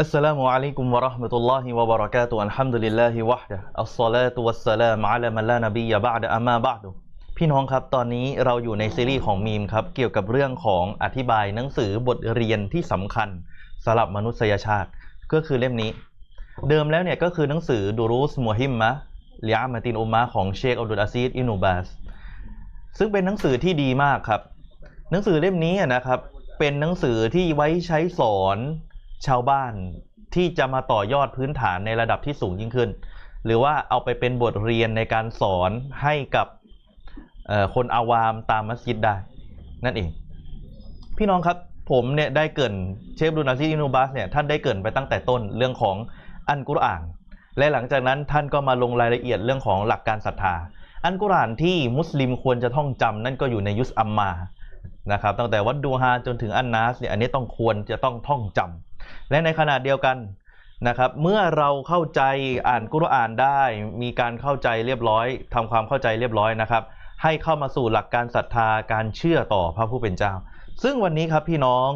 อัสสลามุอะลัยกุมวะเราะห์มะตุลลอฮิวะบะเราะกาตุฮ์อัลฮัมดุลิลลาฮิวะฮดะอัสศอลาตุวัสสลามุอะลามันลานบียะบะอ์ดะอัมมาบะอ์ดุพี่น้องครับ ตอนนี้เราอยู่ในซีรีส์ของมีมครับ เกี่ยวกับเรื่องของอธิบายหนังสือบทเรียนที่สำคัญสำหรับมนุษยชาติ ก็คือเล่มนี้ เดิมแล้วเนี่ยก็คือหนังสือดูรุสมุฮิมมะลิอามาตินอุมมะของเชคอับดุลอาซีดอินูบาสซึ่งเป็นหนังสือที่ดีมากครับ หนังสือเล่มนี้นะครับเป็นหนังสือที่ไว้ใช้สอน ชาวบ้านที่จะมาต่อยอดพื้นฐานในระดับที่สูงยิ่งขึ้น หรือว่าเอาไปเป็นบทเรียนในการสอนให้กับคนอาวามตามมัสยิดได้ นั่นเอง พี่น้องครับผมเนี่ยได้เกินเชฟดูนาซีอินูบัสเนี่ยท่านได้เกินไปตั้งแต่ต้นเรื่องของอันกุรอาน และหลังจากนั้นท่านก็มาลงรายละเอียดเรื่องของหลักการศรัทธา อันกุรอานที่มุสลิมควรจะท่องจำนั่นก็อยู่ในยุสอัมมานะครับตั้งแต่วัดดูฮาจนถึงอันนัสเนี่ยอันนี้ต้องควรจะต้องท่องจำ และในขณะเดียวกันนะครับเมื่อเราเข้าใจอ่านกุรอานได้ มีการเข้าใจเรียบร้อยทำความเข้าใจเรียบร้อยนะครับ ให้เข้ามาสู่หลักการศรัทธาการเชื่อต่อพระผู้เป็นเจ้า ซึ่งวันนี้ครับพี่น้อง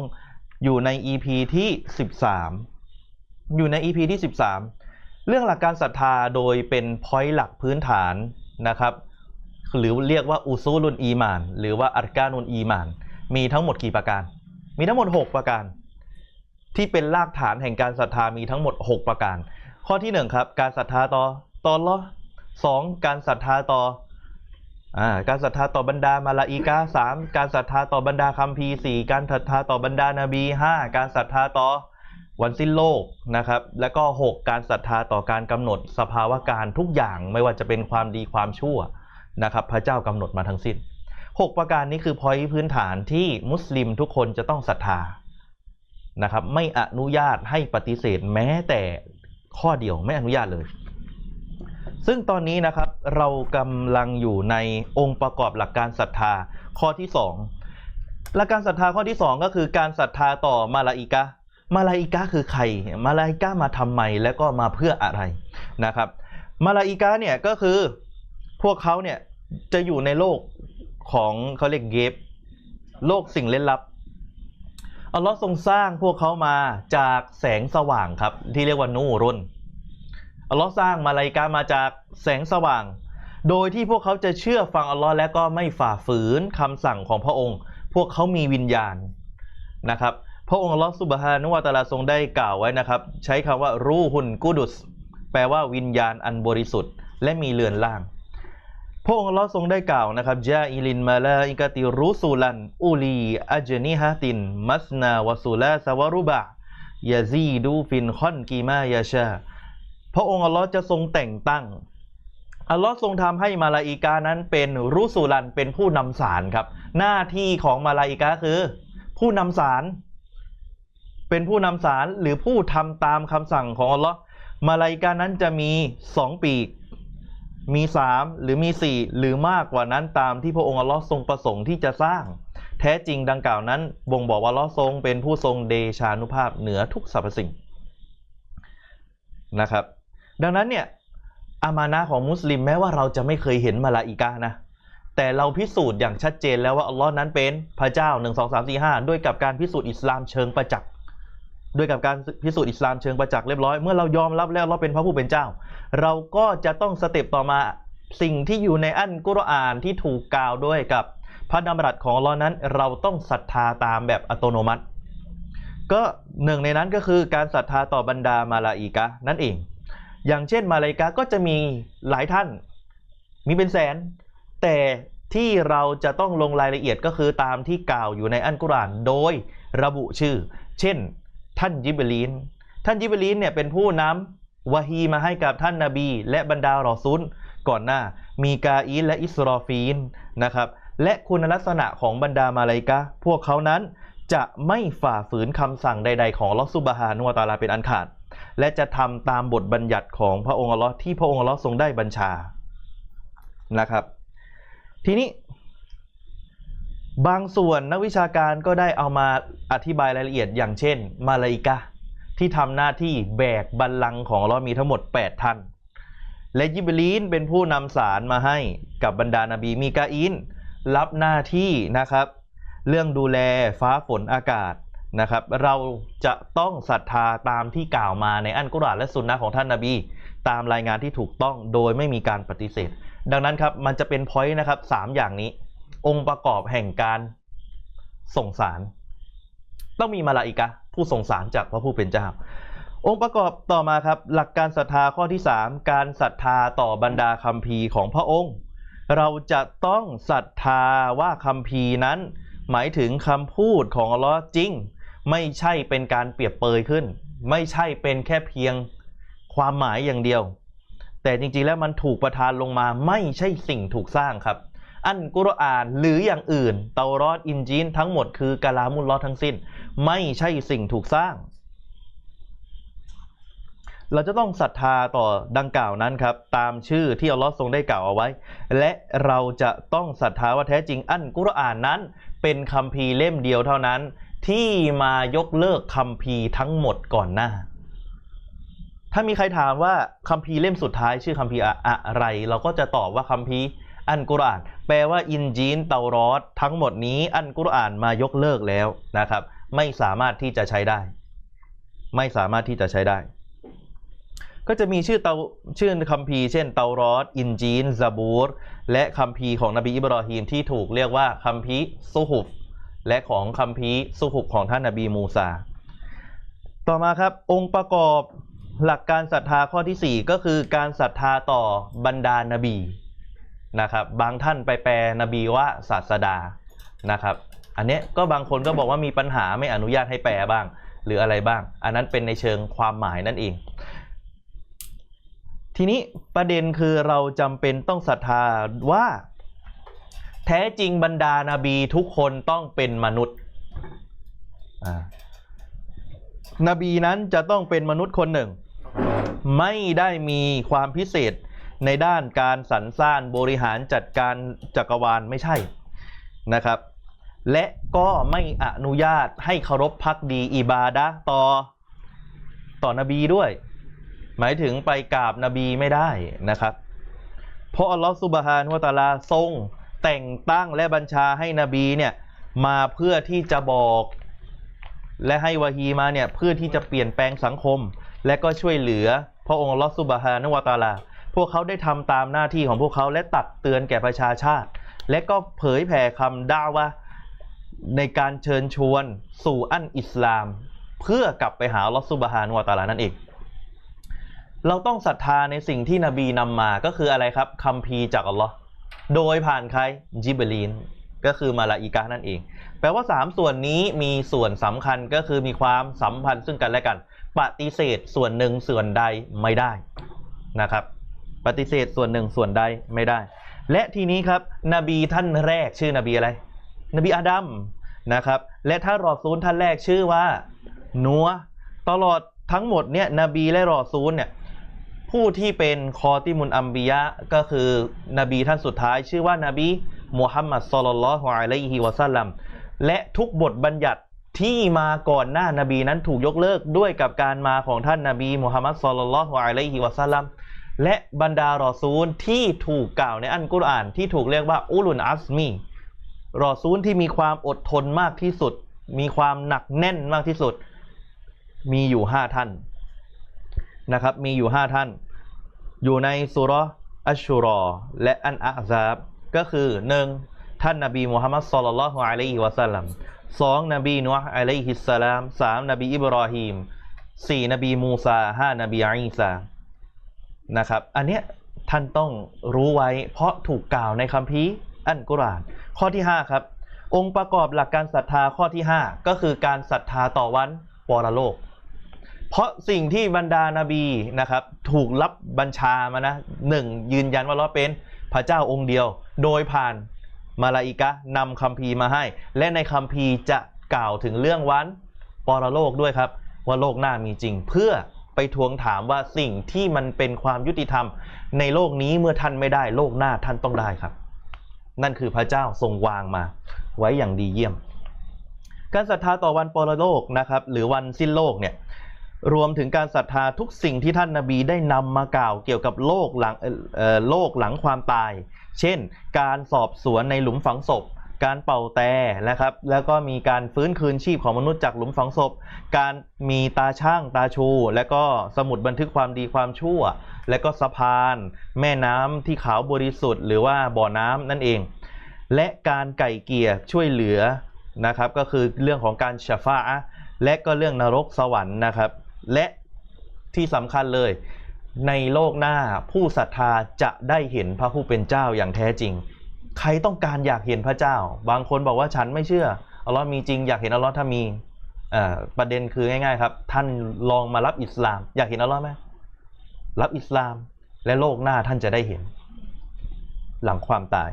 อยู่ใน EP ที่ 13 อยู่ใน EP ที่ 13 เรื่องหลักการศรัทธาโดยเป็นพอยต์หลักพื้นฐานนะครับหรือเรียกว่าอุซูลุนอีมาน หรือว่าอัรกานุนอีมาน มีทั้งหมดกี่ประการ มีทั้งหมด 6 ประการ ที่เป็นรากฐานแห่งการศรัทธามีทั้งหมด 6 ประการ ข้อที่ 1 ครับ การศรัทธาต่อต่อละสองการศรัทธาต่ออการศรัทธาต่อบรรดามาลาอิกาสามการศรัทธาต่อบรรดาคัมภีร์สี่การศรัทธาต่อบรรดานาบีห้าการศรัทธาต่อวันสิ้นโลกนะครับ แล้วก็ 6 การศรัทธาต่อการกำหนดสภาวะการทุกอย่างไม่ว่าจะเป็นความดีความชั่วนะครับพระเจ้ากำหนดมาทั้งสิ้น 6 ประการนี้คือพอยพื้นฐานที่มุสลิมทุกคนจะต้องศรัทธา นะครับไม่อนุญาตให้ปฏิเสธแม้แต่ข้อเดียวไม่อนุญาตเลย ซึ่งตอนนี้นะครับเรากำลังอยู่ในองค์ประกอบหลักการศรัทธาข้อที่ 2 หลักการศรัทธาข้อที่ 2 ก็คือการศรัทธาต่อมาลาอิกะมาลาอิกะคือใคร มาลาอิกะมาทำไมและก็มาเพื่ออะไรนะครับ มาลาอิกะเนี่ยก็คือพวกเขาเนี่ยจะอยู่ในโลกของเขาเรียกเกฟโลกสิ่งเล่นลับ อัลลอฮ์ทรงสร้างพวกเขามาจากแสงสว่างครับ ที่เรียกว่านูรุนอัลลอฮ์สร้างมาลาอิกามาจากแสงสว่าง โดยที่พวกเขาจะเชื่อฟังอัลลอฮ์และก็ไม่ฝ่าฝืนคำสั่งของพระองค์ พวกเขามีวิญญาณนะครับ พระองค์อัลลอฮ์สุบฮานุวะตาลาทรงได้กล่าวไว้นะครับ ใช้คำว่ารูฮุนกุดุส แปลว่าวิญญาณอันบริสุทธิ์ และมีเรือนล่าง พระองค์ลอทรงได้กล่าวนะครับจาอิลินมาลาอิกติรุสูลันอูลีอัจนิฮะติน มัสนาวสุลาสวารุบะยาซีดูฟินคอนกีมายาชาพระองค์อัลลอฮ์จะทรงแต่งตั้งอัลลอฮ์ทรงทำให้มาลาอิกานั้นเป็นรุสูลันเป็นผู้นำสารครับ หน้าที่ของมาลาอิกาคือ ผู้นำสาร เป็นผู้นำสารหรือผู้ทำตามคำสั่งของอัลลอฮ์มาลาอิกานั้นจะมีสองปีก มีสามหรือมีสี่หรือมากกว่านั้นตามที่พระองค์อัลลอฮ์ทรงประสงค์ที่จะสร้าง แท้จริงดังกล่าวนั้น บ่งบอกว่าอัลลอฮ์ทรงเป็นผู้ทรงเดชานุภาพเหนือทุกสรรพสิ่งนะครับ ดังนั้นเนี่ยอามานะของมุสลิมแม้ว่าเราจะไม่เคยเห็นมาลาอิกานะแต่เราพิสูจน์อย่างชัดเจนแล้วว่าอัลลอฮ์นั้นเป็นพระเจ้า 1 2 3 4 5 ด้วยกับการพิสูจน์อิสลามเชิงประจักษ์ ด้วยกับการพิสูจน์อิสลามเชิงประจักษ์เรียบร้อยเมื่อเรายอมรับแล้วเราเป็นพระผู้เป็นเจ้า เราก็จะต้องสเต็ปต่อมาสิ่งที่อยู่ในอันกุรอานที่ถูกกล่าวด้วยกับพระดำรัสของเรานั้นเราต้องศรัทธาตามแบบอัตโนมัติ ก็หนึ่งในนั้นก็คือการศรัทธาต่อบรรดามาลาอิกะนั่นเอง อย่างเช่นมาลาอิกะก็จะมีหลายท่าน มีเป็นแสน แต่ที่เราจะต้องลงรายละเอียดก็คือตามที่กล่าวอยู่ในอันกุรอานโดยระบุชื่อ เช่น ท่านยิบลีน ท่านยิบลีนเนี่ยเป็นผู้นำวะฮีมาให้กับท่านนาบี และบรรดารอซุลก่อนหน้า มีกาอีนและอิสรอฟีนนะครับ และคุณลักษณะของบรรดามาลาอิกะพวกเขานั้นจะไม่ฝ่าฝืนคำสั่งใด ๆ ของลอฮฺซุบฮานุวตาลาเป็นอันขาด และจะทำตามบทบัญญัติของพระองค์อัลลอฮ์ที่พระองค์อัลลอฮ์ทรงได้บัญชานะครับ ทีนี้ บางส่วนนักวิชาการก็ได้เอามาอธิบายรายละเอียดอย่างเช่น มาลาอิกะที่ทำหน้าที่แบกบัลลังก์ของลอมีทั้งหมด 8 ท่าน และยิบลีนเป็นผู้นำสารมาให้กับบรรดานาบีมีกาอินรับหน้าที่นะครับ เรื่องดูแลฟ้าฝนอากาศนะครับ เราจะต้องศรัทธาตามที่กล่าวมาในอันกุรอานและสุนนะของท่านนาบี ตามรายงานที่ถูกต้องโดยไม่มีการปฏิเสธ ดังนั้นครับมันจะเป็นพอยต์นะครับสามอย่างนี้ องค์ประกอบแห่งการส่งสาร ต้องมีมาลาอิกะผู้ส่งสารจากพระผู้เป็นเจ้า องค์ประกอบต่อมาครับ หลักการศรัทธาข้อที่ 3 การศรัทธาต่อบรรดาคัมภีร์ของพระองค์ เราจะต้องศรัทธาว่าคัมภีร์นั้น หมายถึงคำพูดของอัลลอฮ์จริง ไม่ใช่เป็นการเปรียบเปยขึ้น ไม่ใช่เป็นแค่เพียงความหมายอย่างเดียว แต่จริงๆแล้วมันถูกประทานลงมาไม่ใช่สิ่งถูกสร้างครับ อันกุรอานหรืออย่างอื่น เตารอดอินจีนทั้งหมดคือกะลามุลลอทั้งสิ้น ไม่ใช่สิ่งถูกสร้าง เราจะต้องศรัทธาต่อดังกล่าวนั้นครับ ตามชื่อที่อัลลอฮ์ทรงได้กล่าวเอาไว้ และเราจะต้องศรัทธาว่าแท้จริงอันกุรอานนั้น เป็นคัมภีร์เล่มเดียวเท่านั้น ที่มายกเลิกคัมภีร์ทั้งหมดก่อนหน้าถ้ามีใครถามว่าคัมภีร์เล่มสุดท้ายชื่อคัมภีร์อะอะไร เราก็จะตอบว่าคัมภีร์อันกุรอาน แปลว่าอินจีนเตารอดทั้งหมดนี้อันกุรอานมายกเลิกแล้วนะครับ ไม่สามารถที่จะใช้ได้ ไม่สามารถที่จะใช้ได้ ก็จะมีชื่อเตาชื่อคัมภีร์เช่นเตารอดอินจีนซาบูรและคัมภีร์ของนบีอิบรอฮีมที่ถูกเรียกว่าคัมภีร์ซุฮุฟและของคัมภีร์ซุฮุฟของท่านนบีมูซาต่อมาครับองค์ประกอบหลักการศรัทธาข้อที่ 4 ก็คือการศรัทธาต่อบรรดานบี นะครับบางท่านไปแปลนบีว่าศาสดานะครับอันเนี้ยก็บางคนก็บอกว่ามีปัญหาไม่อนุญาตให้แปลบ้าง หรืออะไรบ้าง อันนั้นเป็นในเชิงความหมายนั่นเอง ทีนี้ประเด็นคือเราจำเป็นต้องศรัทธาว่า แท้จริงบรรดานาบีทุกคนต้องเป็นมนุษย์นบีนั้นจะต้องเป็นมนุษย์คนหนึ่ง ไม่ได้มีความพิเศษ ในด้านการสรรสร้างบริหารจัดการจักรวาลไม่ใช่นะครับ และก็ไม่อนุญาตให้เคารพพักดีอิบาดะต่อต่อนบีด้วย หมายถึงไปกราบนบีไม่ได้นะครับ เพราะอัลลอฮฺซุบฮานุวะตาลาทรงแต่งตั้งและบัญชาให้นบีเนี่ยมาเพื่อที่จะบอกและให้วะฮีมาเนี่ยเพื่อที่จะเปลี่ยนแปลงสังคม และก็ช่วยเหลือพระองค์อัลลอฮฺซุบฮานุวะตาลา พวกเขาได้ทำตามหน้าที่ของพวกเขาและตักเตือนแก่ประชาชาติ และก็เผยแผ่คำด่าวะห์ในการเชิญชวนสู่อันอิสลาม เพื่อกลับไปหาลอฮฺซุบฮานุวะตาลานั่นเองเราต้องศรัทธาในสิ่งที่นบีนำมาก็คืออะไรครับคัมภีจากอัลลอฮ์โดยผ่านใครจิบรีนก็คือมาลาอิกะห์นั่นเอง แปลว่า 3 ส่วนนี้มีส่วนสำคัญก็คือมีความสัมพันธ์ซึ่งกันและกัน ปฏิเสธส่วนหนึ่งส่วนใดไม่ได้นะครับ ปฏิเสธส่วนหนึ่งส่วนใดไม่ได้ และทีนี้ครับ นบีท่านแรกชื่อนบีอะไร นบีอาดัมนะครับ และท่ารอซูลท่านแรกชื่อว่านัวตลอดทั้งหมดเนี่ยนบีและรอซูลเนี่ยผู้ที่เป็นคอติมุนอัมบียะก็คือนบีท่านสุดท้าย ชื่อว่านาบีมุฮัมมัดสลลัลฮุอะลัยฮิวะซัลลัมและทุกบทบัญญัติที่มาก่อนหน้านบีนั้นถูกยกเลิกด้วยกับการมาของท่านนาบีมุฮัมมัดสลลัลฮุอะลัยฮิวะซัลลัม และบรรดารอซูลที่ถูกกล่าวในอันกุรอานที่ถูกเรียกว่าอุลุนอัสมีรอซูลที่มีความอดทนมากที่สุด มีความหนักแน่นมากที่สุด มีอยู่ห้าท่านนะครับ มีอยู่ห้าท่าน อยู่ในสุรอัชชุรอ และอันอาซาบก็คือ 1. ท่านนบีมุฮัมมัดศ็อลลัลฮุอะลัยฮิวะสัลลัม 2. นบีนูห์อะลัยฮิสสลาม 3. นบีอิบรอฮีม 4. นบีมูซา 5. นบีอีสา นะครับ อันเนี้ยท่านต้องรู้ไว้เพราะถูกกล่าวในคัมภีร์อันกุรอาน ข้อที่ 5 ครับ องค์ประกอบหลักการศรัทธาข้อที่ 5 ก็คือการศรัทธาต่อวันปรโลก เพราะสิ่งที่บรรดานาบีนะครับถูกรับบัญชามานะหนึ่งยืนยันว่าเราเป็นพระเจ้าองค์เดียว โดยผ่านมาลาอิกะนำคัมภีร์มาให้ และในคัมภีร์จะกล่าวถึงเรื่องวันปรโลกด้วยครับ ว่าโลกหน้ามีจริงเพื่อ ไปทวงถามว่าสิ่งที่มันเป็นความยุติธรรม ในโลกนี้เมื่อท่านไม่ได้โลกหน้าท่านต้องได้ครับ นั่นคือพระเจ้าทรงวางมา ไว้อย่างดีเยี่ยม การศรัทธาต่อวันปรโลกนะครับ หรือวันสิ้นโลกเนี่ยรวมถึงการศรัทธาทุกสิ่งที่ท่านนาบีได้นำมากล่าวเกี่ยวกับโลกหลังโลกหลังความตาย เช่น การสอบสวนในหลุมฝังศพ การเป่าแต่นะครับแล้วก็มีการฟื้นคืนชีพของมนุษย์จากหลุมฝังศพ การมีตาช่างตาชู และก็สมุดบันทึกความดีความชั่ว และก็สะพาน แม่น้ำที่ขาวบริสุทธิ์ หรือว่าบ่อน้ำนั่นเอง และการไก่เกี่ยช่วยเหลือนะครับก็คือเรื่องของการชาฟาและก็เรื่องนรกสวรรค์นะครับ และที่สำคัญเลยในโลกหน้าผู้ศรัทธาจะได้เห็นพระผู้เป็นเจ้าอย่างแท้จริง ใครต้องการอยากเห็นพระเจ้า บางคนบอกว่าฉันไม่เชื่ออัลลอฮ์มีจริงอยากเห็นอัลลอฮ์ถ้ามีประเด็นคือง่ายๆครับ ท่านลองมารับอิสลาม อยากเห็นอัลลอฮ์ไหมรับอิสลามและโลกหน้าท่านจะได้เห็น หลังความตาย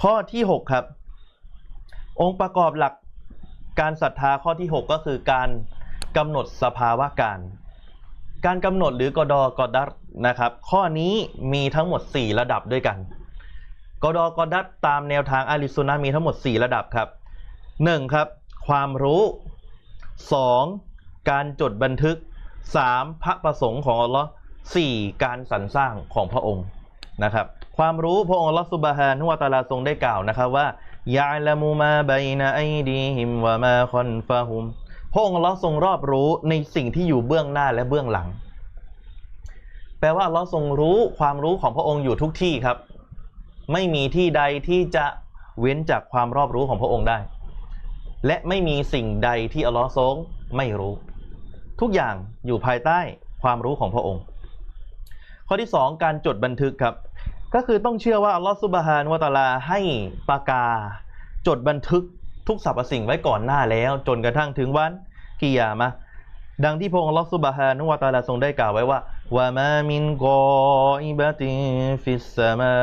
ข้อที่ 6 ครับ องค์ประกอบหลักการศรัทธาข้อที่ 6 ก็คือการกำหนดสภาวะการ การกำหนดหรือกอดอกอดัตนะครับ ข้อนี้มีทั้งหมด 4 ระดับด้วยกัน กดกดัตตามแนวทางอาลิสุนนะห์มีทั้งหมด 4 ระดับครับ 1. ครับ ความรู้ 2. การจดบันทึก 3. พระประสงค์ของอัลลอฮ์ 4. การสรรสร้างของพระองค์นะครับ ความรู้พระองค์อัลลอฮ์ซุบฮานุวะตาลาทรงได้กล่าวนะครับว่ายะละมูมาบัยนะอัยดีฮิมวะมาคอนฟะฮุมพระองค์อัลลอฮ์ทรงรอบรู้ในสิ่งที่อยู่เบื้องหน้าและเบื้องหลัง แปลว่าอัลลอฮ์ทรงรู้ความรู้ของพระองค์อยู่ทุกที่ครับ ไม่มีที่ใดที่จะเว้นจากความรอบรู้ของพระองค์ได้ และไม่มีสิ่งใดที่อัลลอฮ์ทรงไม่รู้ ทุกอย่างอยู่ภายใต้ความรู้ของพระองค์ ข้อที่ 2 การจดบันทึกครับ ก็คือต้องเชื่อว่าอัลลอฮ์ซุบฮานุวะตาลาให้ปากกา จดบันทึกทุกสรรพสิ่งไว้ก่อนหน้าแล้ว จนกระทั่งถึงวันกิยามะดังที่พระองค์อัลลอฮ์ซุบฮานุวะตาลาทรงได้กล่าวไว้ว่า วะมามินกออิบะตินฟิสสมา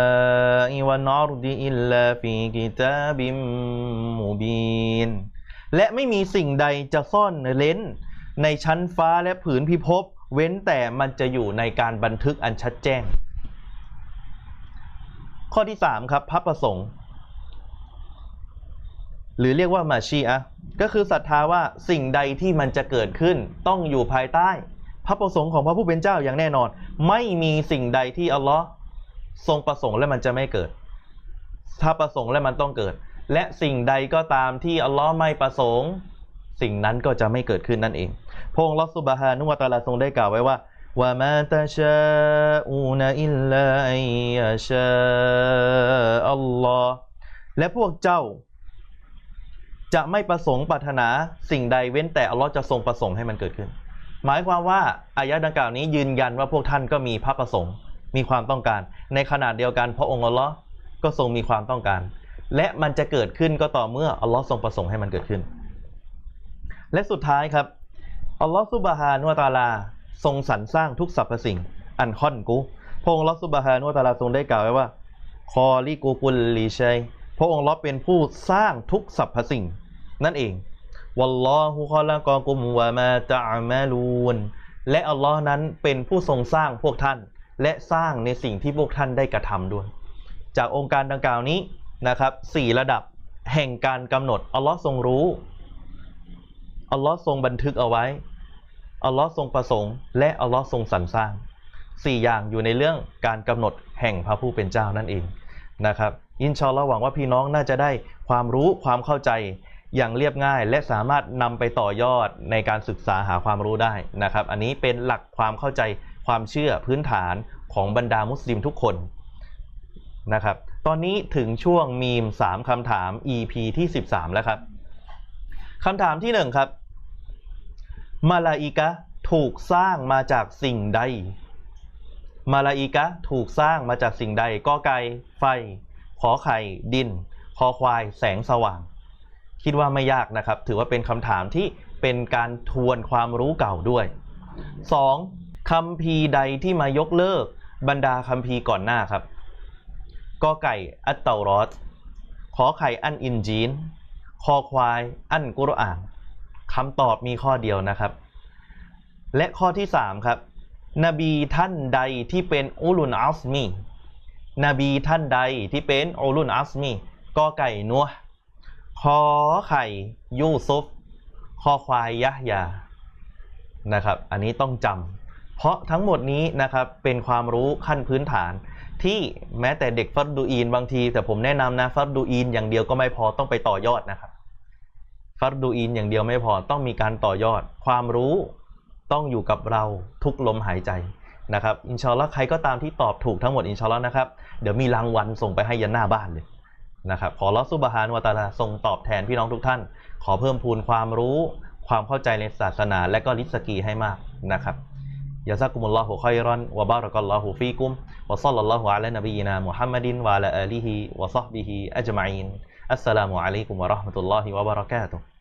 อิวันอัรดิอิลลาฟีกิตาบิมมุบีนและไม่มีสิ่งใดจะซ่อนเร้น ในชั้นฟ้าและผืนพิภพเว้นแต่มันจะอยู่ในการบันทึกอันชัดแจ้ง ข้อที่ 3 ครับพระประสงค์ หรือเรียกว่ามาชีอะก็คือศรัทธาว่าสิ่งใดที่มันจะเกิดขึ้นต้องอยู่ภายใต้ พระประสงค์ของพระผู้เป็นเจ้าอย่างแน่นอน ไม่มีสิ่งใดที่อัลลอฮ์ทรงประสงค์และมันจะไม่เกิด ถ้าประสงค์และมันต้องเกิด และสิ่งใดก็ตามที่อัลลอฮ์ไม่ประสงค์ สิ่งนั้นก็จะไม่เกิดขึ้นนั่นเอง พระองค์ลลอฮ์ซุบฮานุวะตาลาทรงได้กล่าวไว้ว่าว่ามาตาชาอูนอิลลาอัยยาชาอัลลอฮ์และพวกเจ้า จะไม่ประสงค์ปรารถนาสิ่งใดเว้นแต่อัลลอฮ์จะทรงประสงค์ให้มันเกิดขึ้น หมายความว่าอายะห์ดังกล่าวนี้ยืนยันว่าพวกท่านก็มีพระประสงค์ มีความต้องการ ในขณะเดียวกันพระองค์อัลลอฮ์ก็ทรงมีความต้องการ และมันจะเกิดขึ้นก็ต่อเมื่ออัลลอฮ์ทรงประสงค์ให้มันเกิดขึ้น และสุดท้ายครับอัลลอฮ์ซุบฮานุตาลาทรงสรรสร้างทุกสรรพสิ่ง อันค่อนกูพระองค์อัลลอฮ์ซุบฮานุตาลาทรงได้กล่าวไว้ว่าคอลิกูกุลลิชัยพระองค์อัลลอฮ์เป็นผู้สร้างทุกสรรพสิ่ง นั่นเอง วัลลอฮุคอละกอกุมวะมาตะอามาลูนและอัลลอฮ์นั้นเป็นผู้ทรงสร้างพวกท่าน และสร้างในสิ่งที่พวกท่านได้กระทำด้วย จากองค์การดังกล่าวนี้นะครับสี่ระดับแห่งการกำหนดอัลลอฮ์ทรงรู้อัลลอฮ์ทรงบันทึกเอาไว้อัลลอฮ์ทรงประสงค์ และอัลลอฮ์ทรงสรรสร้างสี่อย่างอยู่ในเรื่องการกำหนดแห่งพระผู้เป็นเจ้านั่นเองนะครับอินชาอัลลอฮ์หวังว่าพี่น้องน่าจะได้ความรู้ความเข้าใจ อย่างเรียบง่าย และสามารถนำไปต่อยอดในการศึกษาหาความรู้ได้นะครับ อันนี้เป็นหลักความเข้าใจความเชื่อพื้นฐานของบรรดามุสลิมทุกคนนะครับ ตอนนี้ถึงช่วงมีม 3คำถาม EP ที่ 13 แล้วครับคำถามที่ 1 ครับ มาลาอิกะถูกสร้างมาจากสิ่งใด มาลาอิกะถูกสร้างมาจากสิ่งใดกอไก่ไฟ ขอไข่ดิน คอควายแสงสว่าง คิดว่าไม่ยากนะครับ ถือว่าเป็นคำถามที่เป็นการทวนความรู้เก่าด้วย 2. คำพีร์ใดที่มายกเลิกบรรดาคำพีร์ก่อนหน้าครับกอไก่อัตเตารอตขอไข่อันอินจีน คอควายอันกุรอานคำตอบมีข้อเดียวนะครับ และข้อที่ 3 ครับ นบีท่านใดที่เป็นอุลุนอัสมี นบีท่านใดที่เป็นอุลุนอัสมีกอไก่นัว คอไข่ยูซุฟคอควายยะยานะครับ อันนี้ต้องจำเพราะทั้งหมดนี้นะครับเป็นความรู้ขั้นพื้นฐานที่แม้แต่เด็กฟัดดูอีนบางที แต่ผมแนะนำนะฟัดดูอีนอย่างเดียวก็ไม่พอต้องไปต่อยอดนะครับฟัดดูอีนอย่างเดียวไม่พอต้องมีการต่อยอด ความรู้ต้องอยู่กับเราทุกลมหายใจนะครับ อินชาอัลลอฮ์ใครก็ตามที่ตอบถูกทั้งหมดอินชาอัลลอฮ์นะครับ เดี๋ยวมีรางวัลส่งไปให้ยันหน้าบ้านเลย นะครับขอลอสุบฮานวตาลาทรงตอบแทนพี่น้องทุกท่าน ขอเพิ่มพูนความรู้ความเข้าใจในศาสนา และก็ลิสกีให้มากนะครับยาซักุมุลลอฮุคอยรอนวะบารักัลลอฮุฟีกุมวะซัลลัลลอฮุอะลัยนบีนามุฮัมมัดินวะลาอาลีฮิวะซอฮบิฮิอัจมัยนอัสสลามุอะลัยกุมวะเราะห์มะตุลลอฮิวะบารักาตุฮ์